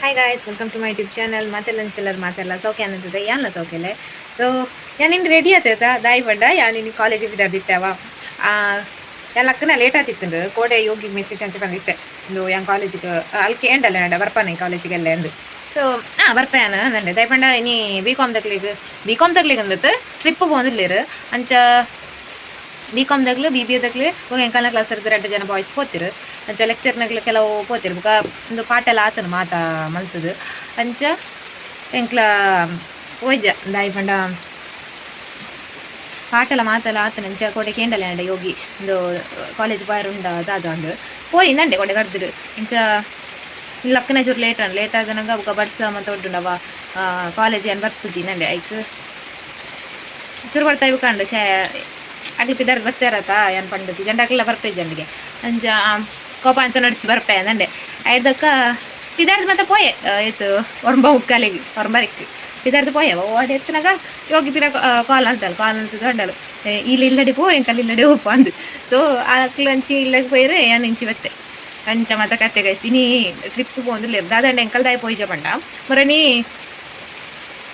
Hi guys welcome to my YouTube channel ಮಾತೆಲ್ಲ ಚಿಲ್ಲರ್ ಮಾತೆಲ್ಲ ಸೌಖ್ಯ ಅನ್ನಿರ್ತದೆ ಯಾನ ಸೌಖ್ಯಲೆ ಸೊ ಯಾನಿನ್ ರೆಡಿ ಆತೈತ ದಾಯಿ ಬಂಡ ಯಾನಿನ್ ಕಾಲೇಜಿಗೆ ಬಿದ್ದಾದಿತ್ತವ ಎಲ್ಲ ಅಕ್ಕನ ಲೇಟ್ ಆತಿತ್ತು ಕೋಡೆ ಯೋಗಿ ಮೆಸೇಜ್ ಅಂತ ಬಂದಿತ್ತೆ. ಇದು ಯಾನ್ ಕಾಲೇಜಿಗೆ ಅಲ್ಲಿ ಕೇಂಡಲ್ಲ ನಡ ಬರ್ಪಾನೆ ಕಾಲೇಜಿಗೆಲ್ಲ ಎಂದು ಸೊ ಹಾಂ ಬರ್ಪೇನ ನಂಡೆ ಬಂಡ ಇನಿ ಬಿ ಕಾಮ್ ತಗ್ಲಿಗೆ ಬಿ ಕಾಮ್ ತಗ್ಲಿಗೆ ಅಂದತ್ತು ಟ್ರಿಪ್ ಬಂದಿರ್ಲಿರು ಅಂಚ ಬಿ ಕಾಮ್ದಾಗ್ಲು ಬಿ ಬಿ ಎದಾಗ್ಲಿ ಹೋಗಿ ಎಂಕಾಲ ಕ್ಲಾಸ್ ಇರ್ತಾರೆ ಎರಡು ಜನ ಬಾಯ್ಸ್ ಪೋತಿರು ಅಂಚ ಲೆಕ್ಚರ್ನಾಗ್ಲು ಕೆಲವು ಪೋತೆರ್ ಬುಕ ಒಂದು ಪಾಠ ಎಲ್ಲ ಆತನ ಮಾತ ಮಲ್ತದು. ಅಂಚ ಎಂಕ್ಲ ಒಯ್ಜ ದಾಯಿ ಪಂಡ ಪಾಟಲ ಮಾತಲ ಆತನ ಅಂಚ ಕೋಟೆ ಕೇಂಡಲ ಅಂಡ ಯೋಗಿ ಒಂದು ಕಾಲೇಜ್ ಬಾಯರ್ ಉಂಡ ದಾದ ಅಂಡು ಪೋಯಿ ನಂಡೆ ಕೊಡೆ ಕಡ್ದಿರು ಇಂಚ ಲಕ್ಕನ ಚೂರು ಲೇಟ್ ಅನ್ ಲೇಟ್ ಆದನಗ ಬುಕ ಬಡ್ಸ ಮತ್ತೆ ಒಡ್ಡುಂಡವ ಕಾಲೇಜ್ ಏನು ಬರ್ತದಿ ನಂಡೆ ಐಕ್ ಚೂರು ಬರ್ತಾ ಇವು ಕಂಡು ಚೇ ಅಗ್ಲಿ ಪಿದಾರ್ ಬರ್ತಾರತ ಏನು ಪಂಡತಿ ಜಂಡಕ್ಲೆಲ್ಲ ಬರ್ತಾಯಿ ಜನರಿಗೆ ಅಂಚ ಕೋಪ ಅಂತ ನಡ್ಚಿ ಬರ್ಪೆ ನಂಡೆ ಐದಕ್ಕ ಪಿದಾರ್ದು ಮತ್ತೆ ಪೋಯೆ ಆಯ್ತು ಒರಂಬ ಉಕ್ಕಲಿಗೆ ಒರಂಬರಿಕ್ಕೆ ಪಿದಾರ್ದು ಪೋಯೆ ಓಡಿ ಎತ್ತಿನಾಗ ಯೋಗಿ ಪಿರ ಕಾಲ್ ಅಂತಲ್ಲ ಕಾಲ್ ಅಂತ ದೊಡ್ಡಲು ಇಲ್ಲಿ ಇಲ್ಲಡಿ ಪೋ ಎಂಕಲ್ ಇಲ್ಲಡಿ ಹೋಪ ಅಂದು ಸೊ ಅಕ್ಲು ಅಂಚಿ ಇಲ್ಲಗೆ ಪೋಯ್ರೆ ಏನು ಇಂಚಿ ಬತ್ತೆ ಅಂಚ ಮತ್ತೆ ಕತ್ತೆ ಗೈಸಿ ನೀ ಟ್ರಿಪ್ పోందులే దాదండి ఎంకల్ దాయి పోయి చెప్పంట మరి నీ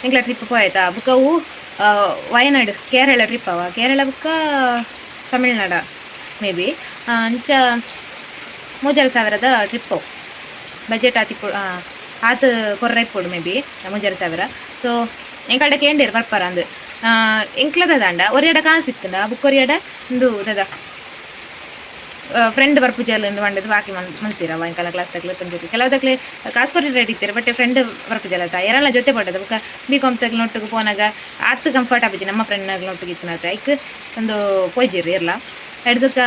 ಎಂಕ್ಲ ಟ್ರಿಪ್ ಪೋಯ್ತಾ ಬುಕ್ಕವು ವಯನಾಡು ಕೇರಳ ಟ್ರಿಪ್ ಅವ ಕೇರಳ ಬುಕ್ಕ ತಮಿಳ್ನಾಡ ಮೇ ಬಿ ಅಂಚ ಮೂಜಾರು ಸಾವಿರದ ಟ್ರಿಪ್ಪು. ಬಜೆಟ್ ಆತಿ ಆತು ಕೊರ್ರೆ ಇಪ್ಪುಡು ಮೇ ಬಿ ಮೂಜಾರು ಸಾವಿರ ಸೊ ಎಂಕಲ್ಡ ಕೇಂದಿರು ಬರ್ಪರ ಅಂದು. ಎಂಕ್ಲದ ದಾಂಡ, ಒರಿಯಡ ಕಾಸು ಇತ್ತಂಡ ಬುಕ್ ಒರಿಯಡ? ಒಂದು ದದ. ಫ್ರೆಂಡ್ ಬರ್ಪುಜಲ್ ಎಂದು ಮಂಡದು ಬಾಕಿ ಮನ್ ಮಲ್ತೀರ ಎಂಕಲ ಕ್ಲಾಸ್ ತಗ್ಲೆ ತಂದಿರಿ ಕೆಲವುದಕ್ಲೆ ಕಾಸು ಕೊರಿ ರೆಡಿ ಇರ್ತೀರಿ ಬಟ್ ಫ್ರೆಂಡ್ ಬರ್ಪುಜಲ್ ಆತ ಎರಲ್ಲ ಜೊತೆ ಪಡ್ಡದು ಬುಕ್ಕ ಬಿ ಕಾಮ್ ತಗ್ಲ ಒಟ್ಟಿಗೆ ಪೋನಾಗ ಆತು ಕಂಫರ್ಟ್ ಆಪಿಜಿ ನಮ್ಮ ಫ್ರೆಂಡ್ ನಗ್ಲ ಒಟ್ಟಿಗೆ ಇತ್ತು ಐಕ್, ಒಂದು ಪೋಯ್ಜಿರಿ ಇರಲ್ಲ ಹಿಡ್ದಕ್ಕ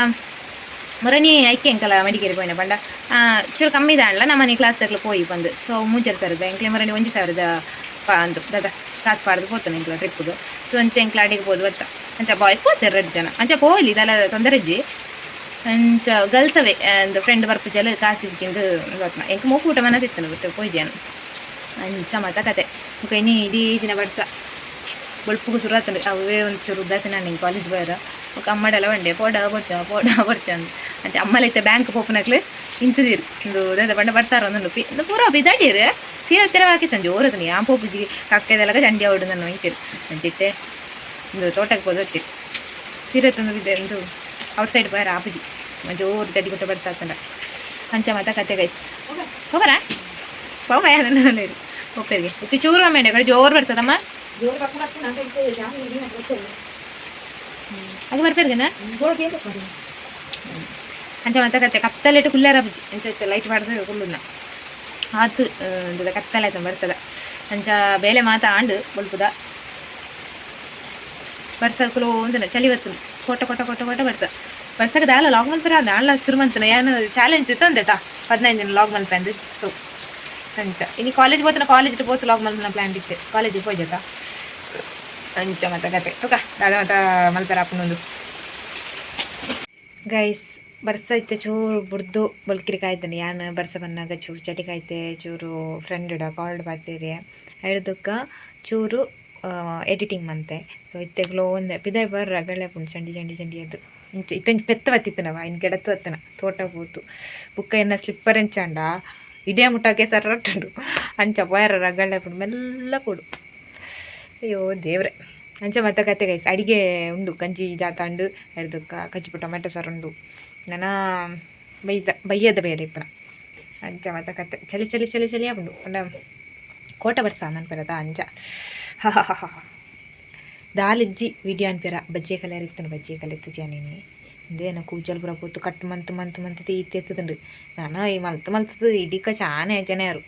മുറനി അയക്കെങ്കല മടിക്കേരി പോയിന ಪಂಡ. ಚೂರು ಕಮ್ಮಿ ದಾಂಡ್ಲ ನಮ್ಮನೆ ಕ್ಲಾಸ್ ತಗ್ಲು ಪೋಯಿ ಬಂದು. ಸೊ ಮೂಜರ್ ಸರ್ದ ಎಂಕ್ಲೆ ಮರನಿ ಒಂಜಿ ಸಾವಿರದ ಅಂದು. ದಾದ ಕಾಸು ಪಾಡ್ದು ಪೋತಾನೆ ಎಂಕ್ಲ ಟ್ರಿಪ್ದು ಸೊ ಅಂಚ ಎಂಕ್ಲ ಅಡಿಗೆ ಪೋದು ಬತ್ತ ಅಂಚ ಬಾಯ್ಸ್ ಪೋತಾರೆ ಎರಡು ಜನ. ಅಂಚ ಪೋಲಿ ದಲ ತೊಂದರೆಜ್ಜಿ ಅಂಚ ಗರ್ಲ್ಸ್ ಗರ್ಲ್ಸವೇ ಒಂದು ಫ್ರೆಂಡ್ ಬರ್ಪು ಜಲ ಕಾಸು ಇದ್ದಿಂದು ಬತ್ನ ಎಂಕ ಮೂಕೂಟ ಮನ ತಿತ್ತನು ಬಿಟ್ಟು ಪೋಯ್ಜಾನು ಅಂಚ ಮಾತ ಕತೆ. ಮುಖ ಇನ್ನೀ ಇಡೀ ದಿನ ಬಡ್ಸ ಬೊಳ್ಪುಗು ಸುರಾತಂಡು ಅವೇ ಒಂಚೂರು ಉದಾಸೀನ ನಂಗೆ ಕಾಲೇಜ್ ಬರ. ಮುಖ ಅಮ್ಮಡೆಲ್ಲ ಬಂಡೆ ಪೋಡ ಬರ್ತೀವ ಪೋಡ ಬರ್ತೀವ అంటే అమ్మాయిలైతే బ్యాంక్ పోపునట్లు ಇಂತದಿರು ಇಂದು ದಾದ ಬಂಡ ಬರ್ಸಾರ ಒಂದು ನುಪ್ಪಿ ಇಂದು ಪೂರ ಬಿದಾಡಿರು ಸೀರೆ ತೆರವಾಕಿ ತಂದು ಓರದನಿ ಆ ಪೋಪುಜಿ ಕಕ್ಕೆದೆಲ್ಲ ಜಂಡಿ ಹೊಡು ನಾನು ಒಯ್ತಿರು ಅಂತಿತ್ತೆ ಇಂದು ತೋಟಕ್ಕೆ ಹೋದತ್ತಿರು ಸೀರೆ ತಂದು ಬಿದ್ದೆ ಇಂದು ಔಟ್ ಸೈಡ್ ಬಾರ ಆಪುಜಿ ಜೋರು ದಡ್ಡಿ ಕೊಟ್ಟು ಬರ್ಸಾತಂಡ ಅಂಚ ಮಾತ ಕತೆ ಗೈಸ್ ಹೋಗರ ಹೋಗ ನಾನು ಒಪ್ಪರಿಗೆ ಇತ್ತು ಚೂರು ಅಮ್ಮೇಂಡೆ ಕಡೆ ಜೋರು ಬರ್ಸದಮ್ಮ ಅದು ಬರ್ತಾರ್ಗೆನಾ ಅಂಚ ಮತ್ತೆ ಕತ್ತೆ ಕತ್ತಲೆಟ್ಟು ಕುಲ್ಲಾರ ಬುಜ್ಜಿ ಅಂಚ ಲೈಟ್ ಮಾಡಿದ್ರೆ ಕುಲ್ಲುನ್ನ ಆತು ಇಂದ ಕತ್ತಲೆ ಆಯ್ತು ಬರ್ಸದ ಅಂಚ ಬೇಲೆ ಮಾತ ಆಂಡು ಬಲ್ಪುದ ಬರ್ಸಲ್ ಕುಲು ಅಂದನ ಚಳಿ ಬತ್ತು ಕೊಟ್ಟ ಕೊಟ್ಟ ಕೊಟ್ಟ ಕೊಟ್ಟ ಬರ್ತ ಬರ್ಸಕ್ಕೆ ದಾಲ ಲಾಗ್ ಮಲ್ಪರ ಅದ ಆಳ್ಲ ಶುರು ಮಂತನ ಏನು ಚಾಲೆಂಜ್ ಇತ್ತು ಅಂದೇತಾ ಹದಿನೈದು ದಿನ ಲಾಗ್ ಮಲ್ಪ ಅಂದು ಸೊ ಅಂಚ ಇನ್ನು ಕಾಲೇಜ್ ಹೋತನ ಕಾಲೇಜ್ ಹೋತು ಲಾಗ್ ಮಲ್ಪನ ಪ್ಲಾನ್ ಇತ್ತು ಕಾಲೇಜಿಗೆ ಹೋಯ್ತಾ ಅಂಚ ಮತ್ತೆ ಕತೆ ತುಕ ದಾದ ಮತ್ತ ಮಲ್ಪರ ಅಪ್ಪನೊಂದು ಗೈಸ್ ಬರ್ಸ ಐತೆ ಚೂರು ಬುಡ್ದು ಬಲ್ಕಿರಿ ಕಾಯ್ತಾನೆ ಯಾನು ಬರ್ಸ ಬಂದಾಗ ಚೂರು ಚಳಿ ಕಾಯ್ತೆ ಚೂರು ಫ್ರೆಂಡ್ ಇಡ ಕಾಲ್ಡ್ ಬರ್ತೀರಿ ಹಿಡ್ದಕ್ಕ ಚೂರು ಎಡಿಟಿಂಗ್ ಮಂತೆ. ಸೊ ಇತ್ತೆಗ್ಲೋ ಒಂದೆ ಪಿದಾಯ್ ಬರ್ರ ರಗಳೆ ಪುಂಡು ಚಂಡಿ ಚಂಡಿ ಚಂಡಿ ಅದು. ಇಂಚ ಇತ್ತಂಚ ಪೆತ್ತ ಬತ್ತಿತ್ತನವ ಇನ್ ಗೆಡತ್ತು ಹತ್ತನ ತೋಟ ಹೋತು ಬುಕ್ಕ ಎನ್ನ ಸ್ಲಿಪ್ಪರ್ ಎಂಚಾಂಡ ಇಡೇ ಮುಟ್ಟಕ್ಕೆ ಸರ್ರಟ್ಟು ಅಂಚ ಬಾರ ರಗಳೆ ಪುಂಡು ಮೆಲ್ಲ ಕೊಡು. ಅಯ್ಯೋ, ದೇವ್ರೆ. ಅಂಚ ಮತ್ತೆ ಕತೆ ಗೈಸ್ ಅಡಿಗೆ ಉಂಡು ಗಂಜಿ ಜಾತ ಉಂಡು ಹಿಡ್ದಕ್ಕ ಕಚ್ಚಿಪು ಟೊಮೆಟೊ ಸಾರು ಉಂಡು. ನನ್ನ ಬೈದ, ಬೈಯದ ಬೇರೆ ಅಂಚ ಮತ್ತೆ ಕತೆ. ಚಲಿ ಚಲಿ ಚಲಿ ಚಲಿ ಉಂಡು ಅಂಡ ಕೋಟ ಬರ್ಸ ನನ್ನ ಪೆರದ ಅಂಚ ಹ, ಹಾ ದಾಲಿಜ್ಜಿ ವಿಡಿಯೋ ಅನ್ಪೇರ ಬಜ್ಜಿ ಕಲರ್ ಇರ್ತಾನೆ ಬಜ್ಜಿ ಕಲೆ ಎತ್ತಜಿ ನೀನು ಇದೇನು ಕೂಜಲ್ ಬುರ ಕೂತು ಕಟ್ ಮಂತ್ ಮಂತ್ ಮಂತ್ ಈತಿ ಎತ್ತದುಂಡು ನಾನು ಈ ಮಲ್ತ್ ಮಲ್ತದು ಇಡೀಕ ಚಾನೆ ಜನ ಯಾರು.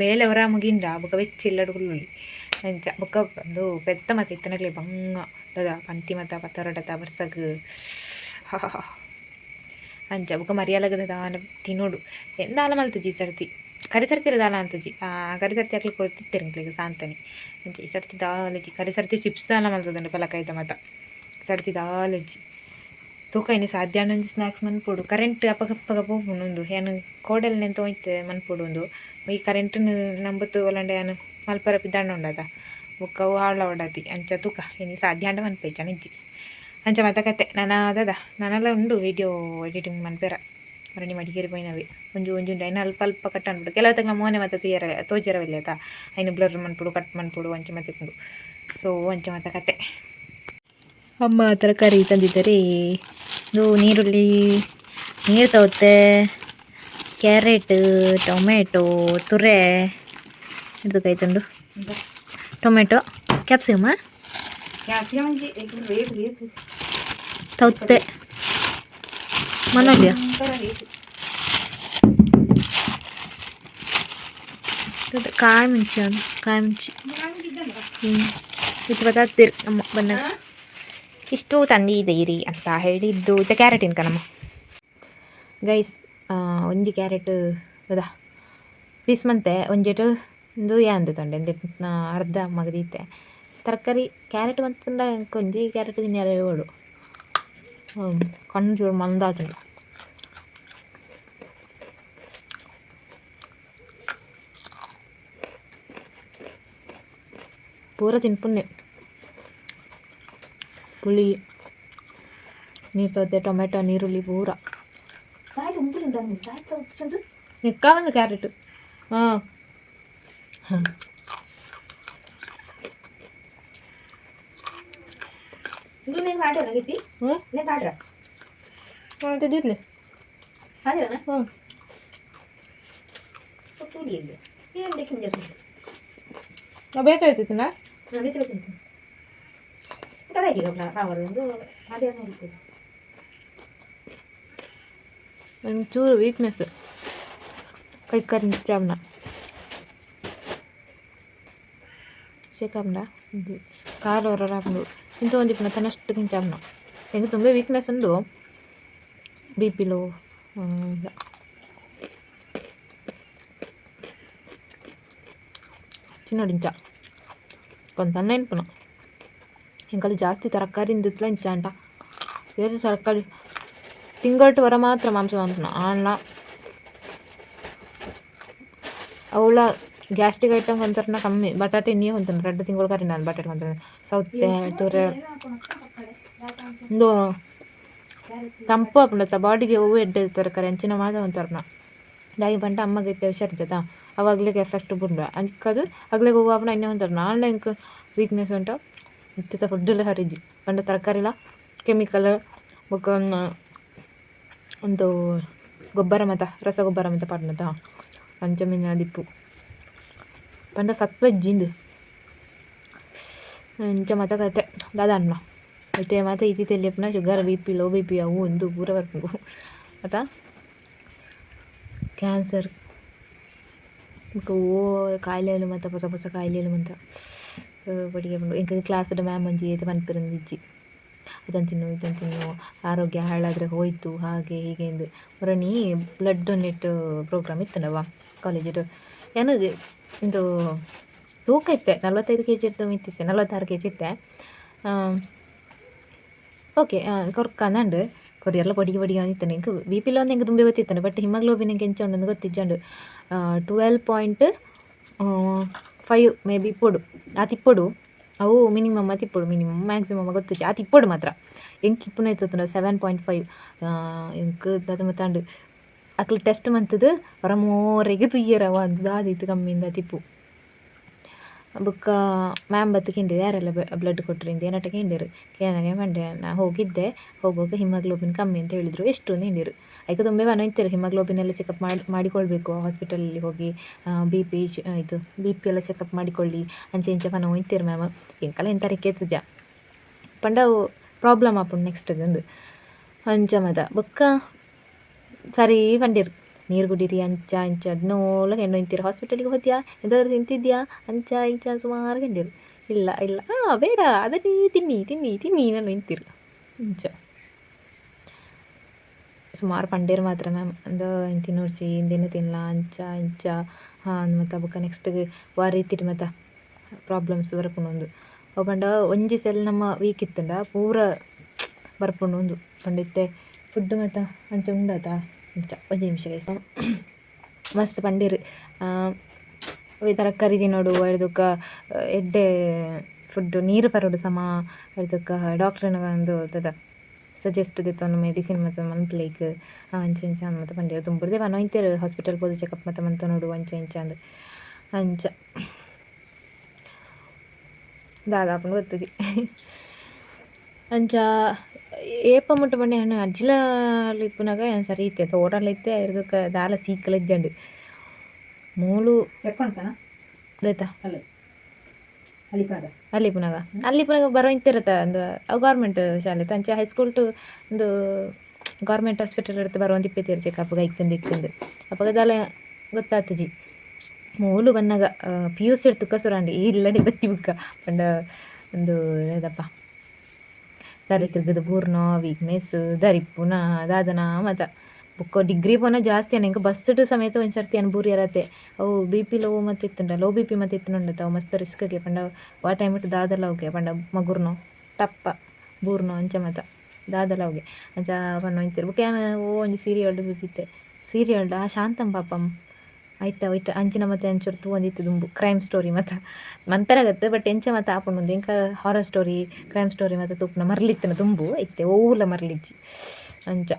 ಬೇಲೆ ಹೊರ ಮುಗಿಂದ ಬುಕ್ಕ ಬೆಚ್ಚಿಲ್ಲಡುಗುಳ್ಳಿ ಅಂಚ ಬುಕ್ಕ ಒಂದು ಪೆತ್ತ ಮತ್ತೆ ಇತ್ತನಗ್ಲಿ ಬಂಗ. ಪಂತಿ ಮತ ಪತ್ತರಡತ ಬರ್ಸಗ್. ಅಂಚ ಬುಕ್ಕ ಮರಿಯಾಲಗದ ದಾನ ತಿನ್ನೋಡು ಎಂದಾಲ ಮಲ್ತಜಿ ಸರ್ತಿ ಕರಿ ಸರ್ತಿರ ದಾಲ ಅಂತಜಿ ಆ ಕರಿ ಸರ್ತಿ ಹಾಕ್ಲಿಕ್ಕೆ ಕೊಡ್ತಿತ್ತೇರಿಂಗ್ಲಿಗೆ ಸಾಂತನಿ ಅಂಚ ಈ ಸರ್ತಿ ದಾಲಜಿ ಕರಿ ಸರ್ತಿ ಚಿಪ್ಸ್ ಎಲ್ಲ ಮಲ್ತದಂಡು ಪಲಕಾಯ್ತ ಮತ ಸರ್ತಿ ದಾಲಜಿ ತೂಕ ಇನ್ನು ಸಾಧ್ಯ ಅನ್ನೊಂದು ಸ್ನ್ಯಾಕ್ಸ್ ಮನ್ಪೋಡು ಕರೆಂಟ್ ಅಪಗಪ್ಪಗ ಪೋಪುಂಡು ಏನು ಕೋಡೆಲ್ ನೆಂತ ಹೋಯ್ತೆ ಮನ್ಪೋಡು ಒಂದು ಈ ಕರೆಂಟ್ ನಂಬತ್ತು ಒಲಂಡೆ ಏನು ಮಲ್ಪರ ಪಿದ್ದಾಂಡ ಉಂಡದ ಬುಕ್ಕವು ಹಾಳ ಹೊಡತಿ ಅಂಚ ತೂಕ ಇನ್ನು ಸಾಧ್ಯ ಅಂಡ ಮನ್ಪೈಚ ನಿಜ್ಜಿ ಅಂಚ ಮತ್ತೆ ಕತೆ ನಾನು ಅದದ. ನಾನೆಲ್ಲ ಉಂಡು ವಿಡಿಯೋ ಎಡಿಟಿಂಗ್ ಮನ್ಪೇರ. ಮರಣಿ ಮಡಿಕೇರಿ ಪೋಯಿನವೆ. ಒಂಜು ಒಂಜುಂಡು ಐನ ಅಲ್ಪ ಅಲ್ಪ ಕಟ್ ಅನ್ಬಿಡು ಕೆಲವು ತಂಗ ಮೋನೆ ಮತ್ತೆ ತೂಯರ ತೋಜರವಿಲ್ಲ ಆಯ್ತಾ? ಐನು ಬ್ಲರ್ ಮನ್ಪುಡು ಕಟ್ ಮನ್ಪುಡು ಅಂಚೆ ಮತ್ತೆ ಸೋ ಸೊ ಅಂಚೆ ಮತ್ತೆ ಕತೆ ಅಮ್ಮ ತರಕಾರಿ ತಂದಿದ್ದಾರೆ. ಇದು ನೀರುಳ್ಳಿ ನೀರು ತೌತೆ ಕ್ಯಾರೆಟ್ ಟೊಮೆಟೊ ತುರೆ ಇದು ಕಾಯ್ತುಂಡು ಟೊಮೆಟೊ ಕ್ಯಾಪ್ಸಿಕಮ? ತೌತೆ. ಮನೋಲಿಯ. ಕಾಯಿ ಮುಂಚೆ ಅವನು ಕಾಯಿ ಮುಂಚೆ. ಹ್ಞೂ ಇದು ಬತ್ತಾಗ್ತೀರಿ ನಮ್ಮ ಬಂದಾಗ ಇಷ್ಟು ತಂದಿದ್ದೀರಿ ಅಂತ ಹೇಳಿದ್ದು. ಇದು ಕ್ಯಾರೆಟ್ ಇನ್ಕ ನಮ್ಮ? ಗೈಸ್ ಒಂಜಿ ಕ್ಯಾರೆಟ್, ಅದ ಪೀಸ್ ಮಂತೆ ಒಂಜೆಟು, ಒಂದು ಯಾಂದು ತೊಂಡೆ ಅರ್ಧ ಮಗದೀತೆ. ತರಕಾರಿ, ಕ್ಯಾರೆಟ್ ಮಂತಂಡ ಒಂಜಿ ಕ್ಯಾರೆಟ್ ತಿನ್ನೋಡು ಕಣ್ಣು ಚೂರು ಮಂದಾತುಂಡು ಪೂರ ತಿನ್ಪುನ್ನೆ ಪುಳಿ ನೀರು ತೋತೆ ಟೊಮೆಟೊ ನೀರುಳ್ಳಿ ಪೂರ ನಿಕ್ಕ ಒಂದು ಕ್ಯಾರೆಟ್ ಹಾಂ ಹಾಂ ಇದು ನೀನು ಮಾಡ್ಯಾರ ಗೀತಿ ಹ್ಞೂ ನೀನು ಮಾಡ್ರ ಹಾಂ ತೆಗಿರ್ಲಿ ಮಾಡ್ಯಾರನ ಹ್ಞೂ ತುಡಿಯಲ್ಲಿ ಏನು ಬೇಕಿಂದ ನಾವು ಬೇಕಾಯ್ತಿತ್ತು ನಾ ನಾನು ತಿಳ್ಕೊಂತೀನಿ ಕದಾಗಿ ಅವರು ಒಂದು ಅದೇ ನೋಡ್ತೀವಿ ಒಂಚೂರು ವೀಕ್ನೆಸ್ ಕೈ ಕರಿ ಚಾಮ್ನ ಶೇಕಾಮ್ನ ಇದು ಕಾಲು ಹೊರ ಹಾಕೊಂಡು ಇಂಥ ಒಂದು ಇಪ್ಪನ ತನ್ನಷ್ಟು ಕಿಂಚಾಮ್ನ ಹೆಂಗೆ ತುಂಬ ವೀಕ್ನೆಸ್ ಉಂಡು ಬಿ ಪಿ ಲೋ ಇಲ್ಲ ತಿನ್ನೋಡಿ ಇಂಚ ಕೊಂತನ್ನ ನೆನ್ಪುನ ಎಂಕಲ್ಲಿ ಜಾಸ್ತಿ ತರಕಾರಿ ಇಂದಿತ್ಲ ಇಂಚ ಅಂಟ ಏದು ತರಕಾರಿ ತಿಂಗಟ್ಟು ವರ ಮಾತ್ರ ಮಾಂಸ ಮಾಂಸನ ಆಣ್ಣ ಅವಳ ಗ್ಯಾಸ್ಟ್ರಿಕ್ ಐಟಮ್ ಕೊಂತರ್ನ ಕಮ್ಮಿ ಬಟಾಟೆ ನೀ ಹೊಂತಾನೆ ಎರಡು ತಿಂಗಳು ಕರಿ ನಾನು ಬಟಾಟೆ ಕೊಂತಾನೆ ಸೌತೆ ತುರೆ ಒಂದು ತಂಪು ಆಪುಂಡತ್ತ ಬಾಡಿಗೆ ಹೂವು ಎಡ್ಡೆ ತರಕಾರಿ ಅಂಚಿನ ಮಾದ ಒಂಥರನ ದಾಗಿ ಬಂಟ ಅಮ್ಮಗೆ ಇತ್ತೆ ಹುಷಾರಿದ್ದತ ಅವಾಗ್ಲಿಗೆ ಎಫೆಕ್ಟ್ ಬುಂಡ ಅಂಕದು ಅಗ್ಲಿಗೆ ಹೂವು ಆಪಣ ಇನ್ನೇ ಒಂಥರ. ಇಂಕ್ ವೀಕ್ನೆಸ್ ಉಂಟ? ಇತ್ತ ಫುಡ್ ಎಲ್ಲ ಹರಿಜಿ. ಬಂಡ ತರಕಾರಿಲ ಕೆಮಿಕಲ್ ಬೊಕ್ಕ ಒಂದು ಗೊಬ್ಬರ ಮತ ರಸಗೊಬ್ಬರ ಮತ ಪಡ್ನತ. ಪಂಚಮಿನ ದಿಪ್ಪು. ಪಂಡ ಸತ್ವ ಜಿಂದು ಇಂಚ ಮತ ಕತೆ ದಾದಣ್ಣ ಮತ್ತೆ ಮತ್ತೆ ಇತಿ తెలియపున sugar B P low B P ಅವು ಒಂದು ಪೂರ ಬರ್ಪು ಮತ್ತ ಕ್ಯಾನ್ಸರ್ ఇంకా ఓ కాయలేలు మంత పొస పొస కాయలేలు మంత ಬಡಿಗೆ ಬಂದು ఇంకా ಕ್ಲಾಸದ ಮ್ಯಾಮ್ ಮಂಜಿ ಏತೆ ಪನ್ಪಿರಂದು ಇಜ್ಜಿ ಅದನ್ನು ತಿನ್ನು ಇದನ್ನು ತಿನ್ನು ಆರೋಗ್ಯ ಹಾಳಾದರೆ ಹೋಯ್ತು ಹಾಗೆ ಹೀಗೆ ಎಂದು ಹೊರಣಿ ಬ್ಲಡ್ ಡೊನೇಟ್ ಪ್ರೋಗ್ರಾಮ್ ಇತ್ತನವ ಕಾಲೇಜದು ನನಗೆ ಇದು ತೂಕ ಇತ್ತೆ ನಲ್ವತ್ತೈದು ಕೆ ಜಿ ಇರ್ತವೆ ಮಿತ್ತಿತ್ತೆ, ನಲ್ವತ್ತಾರು ಕೆ ಜಿ ಇತ್ತೆ ಓಕೆ ಕೊರ್ಕನಂಡು ಕೊರಿ, ಎಲ್ಲ ಪಡಿಗೆ ಪಡಿಗೆ ಅಂದಿತ್ತಾನೆ ಇಂಕ ಬಿ ಪಿಲ ಒಂದು ಹೆಂಗೆ ತುಂಬಿ ಗೊತ್ತಿತ್ತಾನೆ ಬಟ್ ಹಿಮಗ್ಲೋಬಿನ್ ಹೆಂಗೆ ಎಂಚಂಡು ಒಂದು ಗೊತ್ತಿಜ್ಜಂಡು. Twelve point five maybe ಪೊಡು ಆ ತಿಪ್ಪೊಡು. ಅವು ಮಿನಿಮಮ್ ತಿಪ್ಪೊಡು ಮಿನಿಮಮ್ ಮ್ಯಾಕ್ಸಿಮಮ್ ಗೊತ್ತಿಚ್ಚಿ ಆ ತಿಪ್ಪೊಡು ಮಾತ್ರ. ಹೆಂಗೆ ಇಪ್ಪುನ ಇತ್ತು ಸೆವೆನ್ ಪಾಯಿಂಟ್ ಫೈವ್ ಹೆಂಗೆ ಅದು ಮತ್ತಾಂಡು ಅಕ್ಲ ಟೆಸ್ಟ್ ಮಂತದ್ದು ಹೊರ ಮೋರೆಗೆ ತುಯ್ಯರವ ಅಂದದ್ದು ಅದು ಇತ್ತು ಕಮ್ಮಿಯಿಂದ ತಿಪ್ಪು. ಬುಕ್ಕ ಮ್ಯಾಮ್ ಬತ್ತು ಕೇಂದ್ರ ಯಾರೆಲ್ಲ ಬ್ಲಡ್ ಕೊಟ್ಟರಿಂದ ಏನಟ ಹಿಂಡಿರು? ಕೇನಾಗೆ ಮಂಡೆ ನಾ ಹೋಗಿದ್ದೆ, ಹೋಗುವಾಗ ಹಿಮೋಗ್ಲೋಬಿನ್ ಕಮ್ಮಿ ಅಂತ ಹೇಳಿದರು ಎಷ್ಟು ಹೇಳಿರು ಅದಕ್ಕೆ ತುಂಬ ಮನ ಇರ್ತಾರೆ ಹಿಮೋಗ್ಲೋಬಿನ್ ಎಲ್ಲ ಚೆಕಪ್ ಮಾಡಿ, ಮಾಡಿಕೊಳ್ಬೇಕು ಹಾಸ್ಪಿಟಲಲ್ಲಿ ಹೋಗಿ ಬಿ ಪಿ ಇದು ಬಿ ಪಿ ಎಲ್ಲ ಚೆಕಪ್ ಮಾಡಿಕೊಳ್ಳಿ, ಅಂಚೆ ಇಂಚೆ ಮನ ಹೋಯ್ತಿರು ಮ್ಯಾಮ್. ಎಂಕಲ್ಲ ಎಂತಾರೆ ಕೇತಜ ಪಂಡ ಪ್ರಾಬ್ಲಮ್ ಆಪುಂಡು ನೆಕ್ಸ್ಟ್ ಒಂದು ಅಂಚ ಮದ. ಬೊಕ್ಕ ಸರಿ ಪಂಡಿರು ನೀರು ಕುಡೀರಿ ಅಂಚ, ಇಂಚ ಅದನ್ನೋಲ ಹೆಣ್ಣು ಹಾಸ್ಪಿಟಲ್ ಹಾಸ್ಪಿಟಲಿಗೆ ಹೋದ್ಯಾ? ಎಂತಾದ್ರು ತಿಂತಿದ್ಯಾ? ಅಂಚ, ಇಂಚ, ಸುಮಾರು ಗಂಡಿರು ಇಲ್ಲ ಇಲ್ಲ. ಹಾಂ ಬೇಡ. ಅದನ್ನೇ ತಿನ್ನಿ ತಿನ್ನಿ ತಿನ್ನಿ, ನಾನು ನಿಂತಿರು ಇಂಚ ಸುಮಾರು ಪಂಡೇರು ಮಾತ್ರ ಮ್ಯಾಮ್. ಅಂದ ತಿನ್ನೋರ್ಚಿ ಇಂದಿನ ತಿನ್ನಲ ಅಂಚ, ಇಂಚ. ಹಾಂ ಮತ್ತು ಬೊಕ್ಕ ನೆಕ್ಸ್ಟ್ ವಾರ ಇತ್ತಿಟ್ಟು ಮತ್ತು. ಪ್ರಾಬ್ಲಮ್ಸ್ ಬರ್ಕೊಂಡು ಅವು ಪಂಡ, ಒಂಜಿ ಸೆಲ್ ನಮ್ಮ ವೀಕ್ ಇತ್ತಂಡ. ಪೂರ ಬರ್ಕೊಂಡು ಒಂದು. ಪಂಡಿತ್ತೆ ಫುಡ್ ಮತ್ತು ಅಂಚ ಉಂಡಾತ? ಒಂಜಿ ನಿಮಿಷ ಗೈಸ್ ಮಸ್ತ್ ಪಂಡೀರ್ ಅವೆ ತರಕಾರಿ ತಿನ್ನೋಡು ಅಡ್ದುಕ್ಕ ಎಡ್ಡೆ ಫುಡ್ ನೀರು ಪರೋಡು ಸಮ ಅಡ್ದುಕ್ಕ ಡಾಕ್ಟ್ರನ ಒಂದು ತದ ಸಜೆಸ್ಟ್ ದಿತ್ತವನು ಮೆಡಿಸಿನ್ ಮತ್ತು ಮನ್ಪ್ಲೇಗ್ ಅಂಚ ಇಂಚ ಮತ್ತು ಪಂಡಿರ ತುಂಬುರ್ದೆ ಬನ ಇಂತೇರು ಹಾಸ್ಪಿಟಲ್ ಪೋದು ಚೆಕಪ್ ಮತ್ತು ಮಂತ ನೋಡು ಅಂಚ ಇಂಚ ಅಂದ್ರೆ ಅಂಚ. ದಾದಾಪುಂಡು ಗೊತ್ತುಜಿ ಅಂಚ ಏಪ ಮುಟ್ಟ ಪಂಡೆ ಹಣ್ಣು ಅಜ್ಜಿಲ ಇಪ್ಪುನಾಗ ಏನ್ ಸರಿ ಇತ್ತೆ ತೋಟಲ್ ಇತ್ತೆ ಇರ್ದಕ್ಕ ದಾಲ ಸೀಕಲ ಇದ್ದಂಡು ಮೂಲು ಆಯ್ತಾ ಅಲ್ಲ. ಪುನಗ ಅಲ್ಲಿ ಪುನಗ ಬರೋ ಇಂತಿರತ್ತ ಒಂದು ಗೌರ್ಮೆಂಟ್ ಶಾಲೆ ತಂಚೆ ಹೈಸ್ಕೂಲ್ ಟು ಒಂದು ಗೌರ್ಮೆಂಟ್ ಹಾಸ್ಪಿಟಲ್ ಇರುತ್ತೆ ಬರೋ ಒಂದು ಇರ್ಚೆ ಚೆಕಪ್ಗ ಇಕ್ಕಂದು ಇಕ್ಕಂದು ಅಪ್ಪಗ ದಾಲ ಗೊತ್ತಾತಜಿ ಮೂಲು ಬಂದಾಗ ಪಿ ಯು ಸಿ ಇಡ್ತು ಕಸುರಾಂಡಿ ಇಲ್ಲಡಿ ಬತ್ತಿ ಬುಕ್ಕ ಪಂಡ ಒಂದು ಇದಪ್ಪ ದಾರಿ ಪೂರ್ಣ ವೀಕ್ನೆಸ್ ದರಿಪ್ಪುನ ದಾದನ ಮತ. ಬುಕ್ಕ ಡಿಗ್ರಿ ಪೋನ ಜಾಸ್ತಿ ಅನ್ನ. ಹಿಂಗೆ ಬಸ್ ಸಮೇತ ಒಂದು ಸರ್ತಿ ಅನ್ಬೂರಿ ಇರತ್ತೆ ಅವು ಬಿ ಪಿ ಲೋ ಮತ್ತೆ ಇತ್ತುಂಡ ಲೋ ಬಿ ಪಿ ಮತ್ತೆ ಇತ್ತುಂಡ ಅವು ಮಸ್ತ್ ರಿಸ್ಕ್ಗೆ ಪಂಡ ವಾ ಟೈಮ್ ಇಟ್ಟು ದಾದಲ್ಲ ಅವಗೆ ಪಂಡ ಮಗುರ್ನೋ, ಟಪ್ಪ, ಬೂರ್ನೋ, ಅಂಚ ಮತ. ದಾದಲ್ಲ ಅವಗೆ ಅಂಚ ಪಂಡ ಒಂತಿರು ಬುಕ್ಕ ಏನ ಓ, ಒಂಜಿ ಸೀರಿಯಲ್ ಬುದ್ದಿತ್ತೆ. ಸೀರಿಯಲ್ ಆ, ಶಾಂತಂ ಪಾಪಂ. ಆಯ್ತಾ, ಹೋಯ್ತು. ಅಂಚಿನ ಮತ್ತೆ ಅಂಚೂರು ಒಂದಿತ್ತು ದುಂಬು. ಕ್ರೈಮ್ ಸ್ಟೋರಿ ಮತ್ತು ಮಂತರಾಗತ್ತೆ ಬಟ್ ಎಂಚ ಮತ್ತೆ ಆಪುಂಡು ಮುಂದೆ ಇಂಕ ಹಾರರ್ ಸ್ಟೋರಿ ಕ್ರೈಮ್ ಸ್ಟೋರಿ ಮತ್ತೆ ತುಪ್ಪನ ಮರ್ಲಿತ್ತನ ದುಂಬು. ಐತೆ ಓಲ ಮರ್ಲಿಜ್ಜಿ. ಅಂಚ.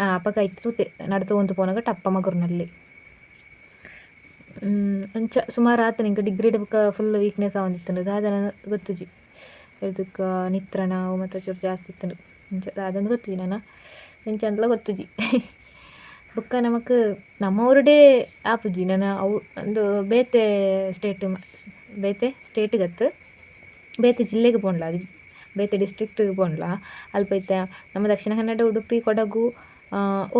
ಆ ಅಪಗ ಐತೆ ತೂತೆ. ನಡ್ತು ಒಂದು ಪೋನಾಗ ಟಪ್ಪ ಮಗುರ್ನಲ್ಲಿ. ಅಂಚ ಸುಮಾರು ಆತನ ಇಂಕ ಡಿಗ್ರಿ ಡಬ್ಕ ಫುಲ್ ವೀಕ್ನೆಸ್ ಆವಂದಿತ್ತಂಡು ದಾದನ ಗೊತ್ತುಜಿ ಇದಕ್ಕೆ ನಿತ್ರಣ ಮತ್ತೆ ಚೂರು ಜಾಸ್ತಿ ಇತ್ತು ಅಂಚ ದಾದಂದು ಗೊತ್ತುಜಿ ನಾನು. ಎಂಚ ಅಂತಲ ಗೊತ್ತುಜಿ ಬುಕ್ಕ ನಮಕ್ ನಮ್ಮವರುಡೆ ಆಪುಜಿ, ನನ್ನ ಅವು, ಒಂದು ಬೇತೆ ಸ್ಟೇಟ್ ಬೇತೆ ಸ್ಟೇಟ್ಗತ್ತು ಬೇತೆ ಜಿಲ್ಲೆಗೆ ಪೋಂಡ್ಲ ಅದು ಬೇತೆ ಡಿಸ್ಟ್ರಿಕ್ಟಿಗೆ ಪೋಂಡ್ಲ ಅಲ್ಪ ಐತೆ ನಮ್ಮ ದಕ್ಷಿಣ ಕನ್ನಡ, ಉಡುಪಿ, ಕೊಡಗು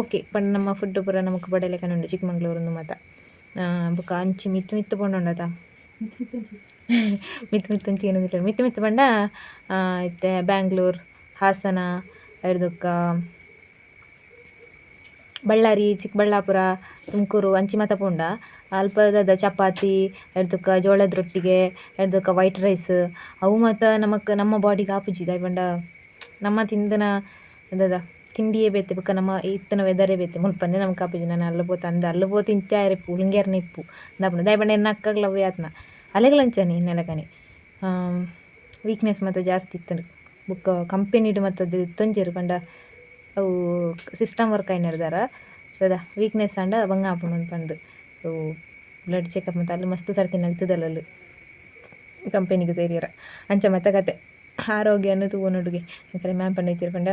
ಓಕೆ. ಪಂಡ ನಮ್ಮ ಫುಡ್ ಪೂರ ನಮಕ್ ಬಡಲೆಕನ ಉಂಡು ಚಿಕ್ಕಮಂಗ್ಳೂರು ಮತ. ಬೊಕ್ಕ ಅಂಚಿ ಮಿತ್ತು ಮಿತ್ತು ಪೋಂಡುಂಡತ ಮಿತ್ತು ಮಿತ್ತು ಅಂಚಿ ಏನಂದಿಲ್ಲ ಮಿತ್ತು ಮಿತ್ತು ಪಂಡ ಇತ್ತೆ ಬ್ಯಾಂಗ್ಳೂರ್, ಹಾಸನ ಐರ್ದಕ್ಕ ಬಳ್ಳಾರಿ, ಚಿಕ್ಕಬಳ್ಳಾಪುರ, ತುಮಕೂರು ಅಂಚಿ ಮಾತ ಪೋಂಡ ಅಲ್ಪದಾದ ಚಪಾತಿ ಎಡ್ದುಕ ಜೋಳದ ರೊಟ್ಟಿಗೆ ಎಡ್ದುಕ ವೈಟ್ ರೈಸ್ ಅವು ಮಾತ ನಮಕ್, ನಮ್ಮ ಬಾಡಿಗೆ ಆಪುಜಿ ದಾಯ್ ಪಂಡ ನಮ್ಮ ತಿಂದನ ದಾದ ತಿಂಡಿಯೇ ಬೇತೆ, ಬೊಕ ನಮ್ಮ ಇತ್ತನ ವೆದರೇ ಬೇತೆ. ಮುಲ್ಪಂದೆ ನಮ್ಗೆ ಆಪುಜಿ ನಾನು ಅಲ್ಲ ಪೋತ ಅಂದ. ಅಲ್ಲ ಪೋತ ಇಂಚ ಇಪ್ಪು. ಹಿಂಗೇರ್ನ ಇಪ್ಪು ದಾಯ್ ಪಂಡ ಎನ್ನ ಅಕ್ಕಾಗ್ಲವೇ ಅವು ಯಾತ್ನ ಅಲೆಗಳಂಚಾನಿ ಇನ್ನೆಲಕನಿ ವೀಕ್ನೆಸ್ ಮತ್ತು ಜಾಸ್ತಿ ಇತ್ತು ಬುಕ್ಕ ಕಂಪೆನಿಡು ಮತ್ತು ಅದು ತೊಂಜರು ಪಂಡ ಅವು ಸಿಸ್ಟಮ್ ವರ್ಕ್ ಆಯ್ನರ್ದಾರ ಅದಾ ವೀಕ್ನೆಸ್ ಆಂಡ ಬಂಗ ಪಂಡ್ ಅವು ಬ್ಲಡ್ ಚೆಕಪ್ ಮತ್ತು ಅಲ್ಲಿ ಮಸ್ತ್ ಸರ್ತಿ ನಗ್ತದಲ್ಲ ಅಲ್ಲಿ ಕಂಪೆನಿಗೆ ಸೇರಿಯರ. ಅಂಚ ಮತ್ತೆ ಕತೆ. ಆರೋಗ್ಯನು ತೂವನೊಡುಗೆ ಯಾಕಂದ್ರೆ ಮ್ಯಾಮ್ ಪಂಡ ಇತ್ತೀರು ಪಂಡ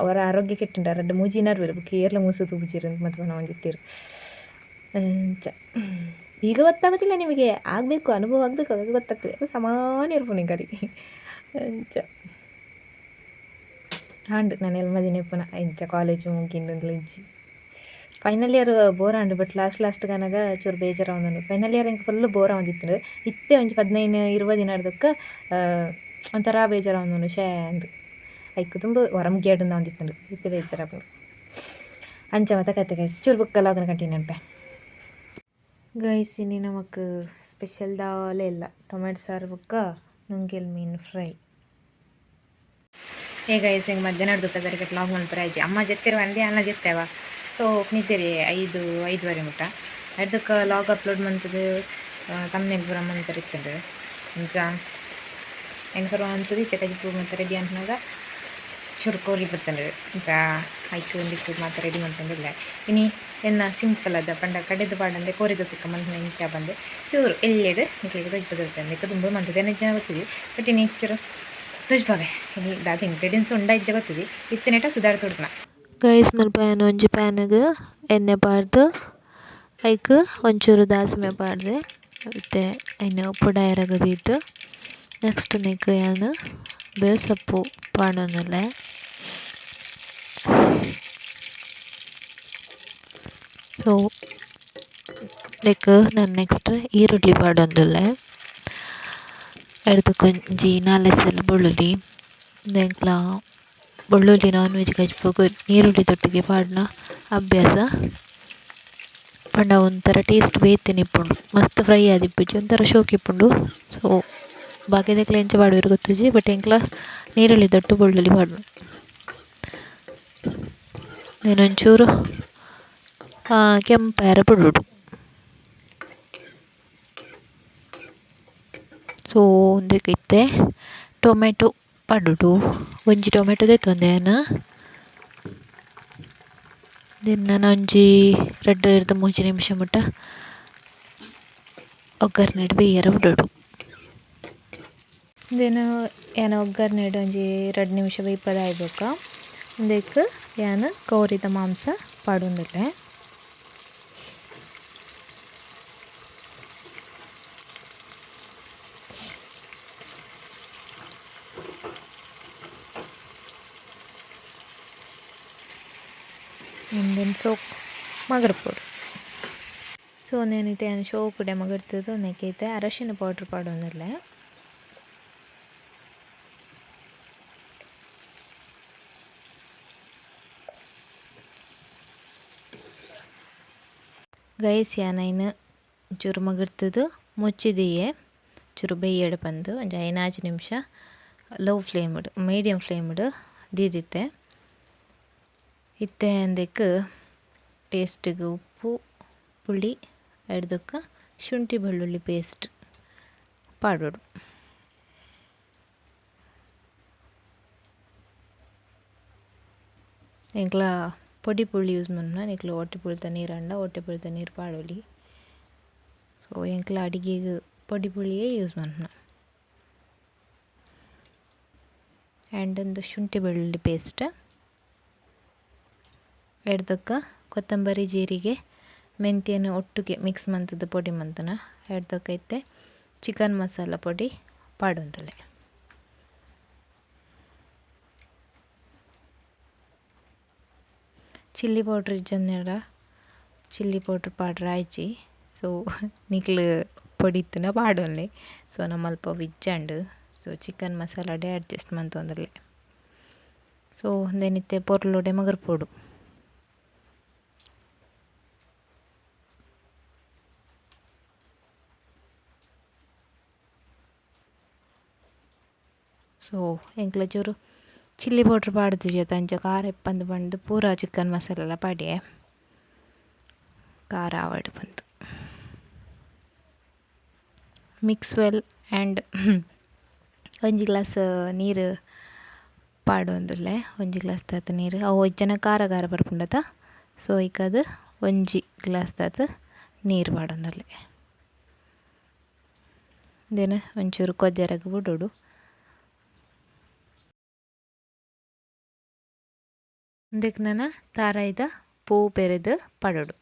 ಅವರ ಆರೋಗ್ಯ ಕೆಟ್ಟುಂಡ ರಡ್ಡು ಮೂಜಿ ನರ್ವೇರು ಬುಕ್ ಏರ್ಲ ಮೂಸು ಅಂತ ಮತ್ತು ನಾವು ಒಂದಿತ್ತೀರು ಅಂಚ. ಈಗ ಗೊತ್ತಾಗೋದಿಲ್ಲ ನಿಮಗೆ. ಆಗಬೇಕು, ಅನುಭವ ಆಗಬೇಕು, ಅವಾಗ ಗೊತ್ತಾಗ್ತದೆ. ಸಮಾನ ಇರ್ಬೋದು ನಿಂಗೆ ಅಂಚ. ಹಾಂಡು ನಾನು ಎಲ್ಮ ದಿನ ಪುನಃ ಇಂಚ ಕಾಲೇಜ್ ಮುಗಿಂದು ಇಜ್ಜಿ ಫೈನಲ್ ಇಯರ್ ಬೋರ್ ಆಂಡು ಬಟ್ ಲಾಸ್ಟ್ ಲಾಸ್ಟ್ ಗನಗ ಚೂರು ಬೇಜಾರ ಒಂದೊಂದು ಫೈನಲ್ ಇಯರ್ ಇಂಕ ಫುಲ್ ಬೋರ್ ಆಗಿತ್ತು ಇತ್ತೆ ಒಂಜಿ ಹದಿನೈದು ಇರುವ ದಿನ ಆಡ್ದಕ್ಕ ಒಂಥರ ಬೇಜಾರ ಒಂದೊಂದು ಶೇ ಅಂದು. ಐಕ್ ತುಂಬ ಹೊರಮ್ ಗೇಡು ಒಂದಿತ್ತು ಇತ್ತೆ ಬೇಜಾರ ಆಪುಂಡು. ಅಂಚ ಮತ್ತೆ ಕತೆ ಗೈಸ್, ಚೂರು ಬುಕ್ಕಲ್ಲ ಅದನ್ನು ಕಂಟಿನ್ಯೂ ಅನ್ಪೆ ಗೈಸ್ ಇನ್ನಿ ನಮಕ್ ಸ್ಪೆಷಲ್ ದಾವಲೇ ಇಲ್ಲ. ಟೊಮೆಟೊ ಸಾರು ಬುಕ್ಕ ನುಂಗೆಲ್ ಮೀನು ಫ್ರೈ ಗೈಸ್ ಹಿಂಗೆ ಮಧ್ಯಾಹ್ನ ಹಿಡ್ದು ಅದಕ್ಕೆ ಲಾಗ್ ಮಾಡ್ತಾರೆ ಅಜ್ಜಿ ಅಮ್ಮ ಜೊತೆ ಒಂದೇ ಅನ್ನ ಜೊತೆವ. ಸೊ ನಿಂತಿರಿ ಐದು, ಐದುವರೆ ಮುಟ್ಟ. ಅದಕ್ಕೆ ಲಾಗ್ ಅಪ್ಲೋಡ್ ಮಾಡ್ತದೆ ತಮ್ಮನೇಲಿ ಬರೋ ಮಂತಾರೆ ಇರ್ತದೆ ಇಂಚ ಹೆಂಗರು ಅಂತದ್ದು ಇತ್ತೆ ಕಜಿಪು ಮತ್ತೆ ರೆಡಿ ಅಂತನಾಗ ಚುರ್ಕೋರಿ ಬರ್ತಂದ್ರೆ ಇಂಚ ಐಕು ಒಂದಿಕ್ಕು ಮಾತ್ರ ರೆಡಿ ಮಾಡ್ಕೊಂಡಿಲ್ಲ ಇನಿ ಎನ್ನ ಸಿಂಪಲ್ ಅದ, ಪಂಡ ಕಡೆದು ಪಾಡಂದೆ ಕೋರಿದ ಸಿಕ್ಕ ಮನ್ಸಿನ ಇಂಚ ಬಂದೆ. ಚೂರು ಎಳ್ಳೆಡು ನಿಕ್ಲಿಗೆ ದೊಜ್ಜದಿರ್ತಂದೆ ತುಂಬ ಮಾಡ್ತದೆ ಎನ್ನ ಜನ ಗೊತ್ತಿದೆ ಬಟ್ ಇನ್ನು ಚೂರು ತುಜ್ಬಾವೆ ಇನಿ ದಾದ ಇಂಗ್ರೀಡಿಯೆಂಟ್ಸ್ ಉಂಡ ಇಜ್ಜ ಗೊತ್ತಿದೆ ಇತ್ತನೇಟ ಸುಧಾರ ತೊಡ್ನ ಗೈಸ್ ಮಲ್ಪಯನ ಒಂಜಿ ಪ್ಯಾನ್ಗ್ ಎಣ್ಣೆ ಪಾಡ್ದು ಐಕ್ ಒಂಚೂರು ದಾಸಮೆ ಪಾಡ್ದೆ ಮತ್ತೆ ಉಪ್ಪು ಪುಡ ಬೀತು ನೆಕ್ಸ್ಟ್ ನೆಕ್ ಏನು ಬೇಸಪ್ಪು ಪಾಡೋನಲ್ಲ ಸೊ ನೆಕ್ ನಾನು ನೆಕ್ಸ್ಟ್ ಈರುಳ್ಳಿ ಪಾಡೊಂದುಲ್ಲ ಎಡ್ದು ಕೊಂಜಿ ನಾಲೆಸಲ್ ಬೆಳ್ಳುಳ್ಳಿ ದೆಂಕ್ಲ ಬೆಳ್ಳುಳ್ಳಿ ನಾನ್ ವೆಜ್ ಕಚ್ಬೇಕು ನೀರುಳ್ಳಿ ತೊಟ್ಟಿಗೆ ಪಾಡ್ನ ಅಭ್ಯಾಸ ಪಂಡ ಒಂಥರ ಟೇಸ್ಟ್ ಬೇತೆ ಇಪ್ಪುಂಡು ಮಸ್ತ್ ಫ್ರೈ ಆದಿಪ್ಪುಜಿ ಒಂಥರ ಶೋಕ್ ಇಪ್ಪುಂಡು ಸೊ ಬಾಕಿದಕ್ಲ ಎಂಚ ಪಾಡುವೆರು ಗೊತ್ತುಜಿ ಬಟ್ ಎಂಕ್ಲ ನೀರುಳ್ಳಿ ತೊಟ್ಟು ಬೆಳ್ಳುಳ್ಳಿ ಪಾಡ್ನು ಕೆಂಪ ಕೆಂಪಾಯರ ಬಿಡುಡು ಸೊ ಒಂದಕ್ಕಿತ್ತೆ ಟೊಮೆಟೊ, ಪಡುಡು, ಒಂಜಿ ಟೊಮೆಟೊ ದೆತ್ತೊಂದೆನ ದೆನ್ ಒಂಜಿ ರಡ್ಡ್ ಇರ್ದು ಮೂಜಿ ನಿಮಿಷ ಮುಟ್ಟ ಒಗ್ಗರ್ನೆಡ್ ಬೇಯರ ಬಿಡೋಡು ದೆನ್ ಏನ ಒಗ್ಗರ್ನೆಡ್ ಒಂಜಿ ರಡ್ಡ್ ನಿಮಿಷ ಬೇಯ್ಪದ ಆಯ್ಬೊಕ ದೆಕ್ ಯಾನ್ ಕೌರಿದ ಮಾಂಸ ಪಾಡೊಂದುಲ್ಲೆ ದೆನ್ ಸೋ ಮಗರ್ಪೊಡು. ಸೊ ನೇನೈತೆ ಏನು ಶೋ ಪುಡೆ ಮಗರ್ತದು ನೆಕೈತೆ ಅರಶಿನ ಪೌಡ್ರ್ ಪಾಡೋನಿಲ್ಲ. ಗೈಸ್ ಯಾನೈನು ಚೂರು ಮಗಿರ್ತದು ಮುಚ್ಚಿದೆಯೇ. ಚೂರು ಬೇಯಡು ಬಂದು, ಒಂದು ಐನಾಚು ನಿಮಿಷ ಲೋ ಫ್ಲೇಮ್ಡ್ ಮೀಡಿಯಂ ಫ್ಲೇಮ್ಡ್ ದೀದಿತ್ತೆ. ಇತ್ತೆ ಅಂದಕ್ಕೆ ಟೇಸ್ಟ್ಗ್ ಉಪ್ಪು ಪುಳಿ ಎಡ್ದಕ್ಕ ಶುಂಠಿ ಬೆಳ್ಳುಳ್ಳಿ ಪೇಸ್ಟ್ ಪಾಡೋಡು ಎಂಕ್ಲ ಪೊಡಿ ಪುಳಿ ಯೂಸ್ ಮನ್ಪುನ ನಿಕ್ಲ ಒಟ್ಟಿ ಪುಳಿತ ನೀರು ಅಂಡ ಒಟ್ಟಿ ಪುಳಿತ ನೀರು ಪಾಡೊಲಿ ಸೊ ಎಂಕ್ಲ ಅಡಿಗೆಗ್ ಪೊಡಿ ಪುಳಿಯೇ ಯೂಸ್ ಮನ್ಪುನ ಆ್ಯಂಡ್ ಒಂದು ಶುಂಠಿ ಬೆಳ್ಳುಳ್ಳಿ ಪೇಸ್ಟ್ ಎಡ್ದಕ್ಕ ಕೊತ್ತಂಬರಿ ಜೀರಿಗೆ, ಮೆಂತ್ಯನ ಒಟ್ಟಿಗೆ ಮಿಕ್ಸ್ ಮಂತದ ಪೊಡಿ ಮಂತನ ಎಡ್ದಕ್ಕೈತೆ ಚಿಕನ್ ಮಸಾಲ ಪೊಡಿ ಪಾಡೊಂದಲೆ ಚಿಲ್ಲಿ ಪೌಡ್ರ್ ಇಜ್ಜಂದೆಡ ಚಿಲ್ಲಿ ಪೌಡ್ರ್ ಪಾಡ್ರ ಆಯ್ಚಿ. ಸೊ, ನಿಕ್ಲು ಪೊಡಿತ್ತುನ ಪಾಡೊನ್ಲೆ ಸೊ ನಮ್ಮ ಅಲ್ಪ ವಿಜ್ಜಂಡ್. ಸೊ, ಚಿಕನ್ ಮಸಾಲಡೆ ಅಡ್ಜಸ್ಟ್ ಮಂತೊಂದಲೆ ಸೊ ದೆನಿತ್ತೆ ಪೊರ್ಲುಡೆ ಮಗರ್ಪೊಡು. ಎಂಕ್ಲ ಚೂರು ಚಿಲ್ಲಿ ಪೌಡ್ರ್ ಪಾಡ್ದು ಜೇತ ಅಂಚ ಖಾರ ಇಪ್ಪಂದು ಪಂಡ್ ಪೂರ ಚಿಕನ್ ಮಸಾಲೆಲ ಪಾಡ್ಯೆ. ಖಾರ ಆವಡ್ ಬಂದು ಮಿಕ್ಸ್ ವೆಲ್ ಆ್ಯಂಡ್ ಒಂಜಿ ಗ್ಲಾಸ್ ನೀರು ಪಾಡೊಂದುಲ್ಲೆ, ಒಂಜಿ ಗ್ಲಾಸ್ ತಾತ ನೀರು. ಅವು ಜನ ಖಾರ ಖಾರ ಬರ್ಪುಂಡತ. ಸೊ ಇಕ್ಕದು ಒಂಜಿ ಗ್ಲಾಸ್ ತಾತ ನೀರು ಪಾಡೊಂದುಲ್ಲೆ. ದೇನ ಒಂಚೂರು ಕೊದ್ದೆರಗ್ ಬಿಡೋಡು. ಇದಕ್ಕೆ ನಾನು ತಾರಾಯ್ದ ಪೂ ಪೆರೆದು ಪಡೋಡು.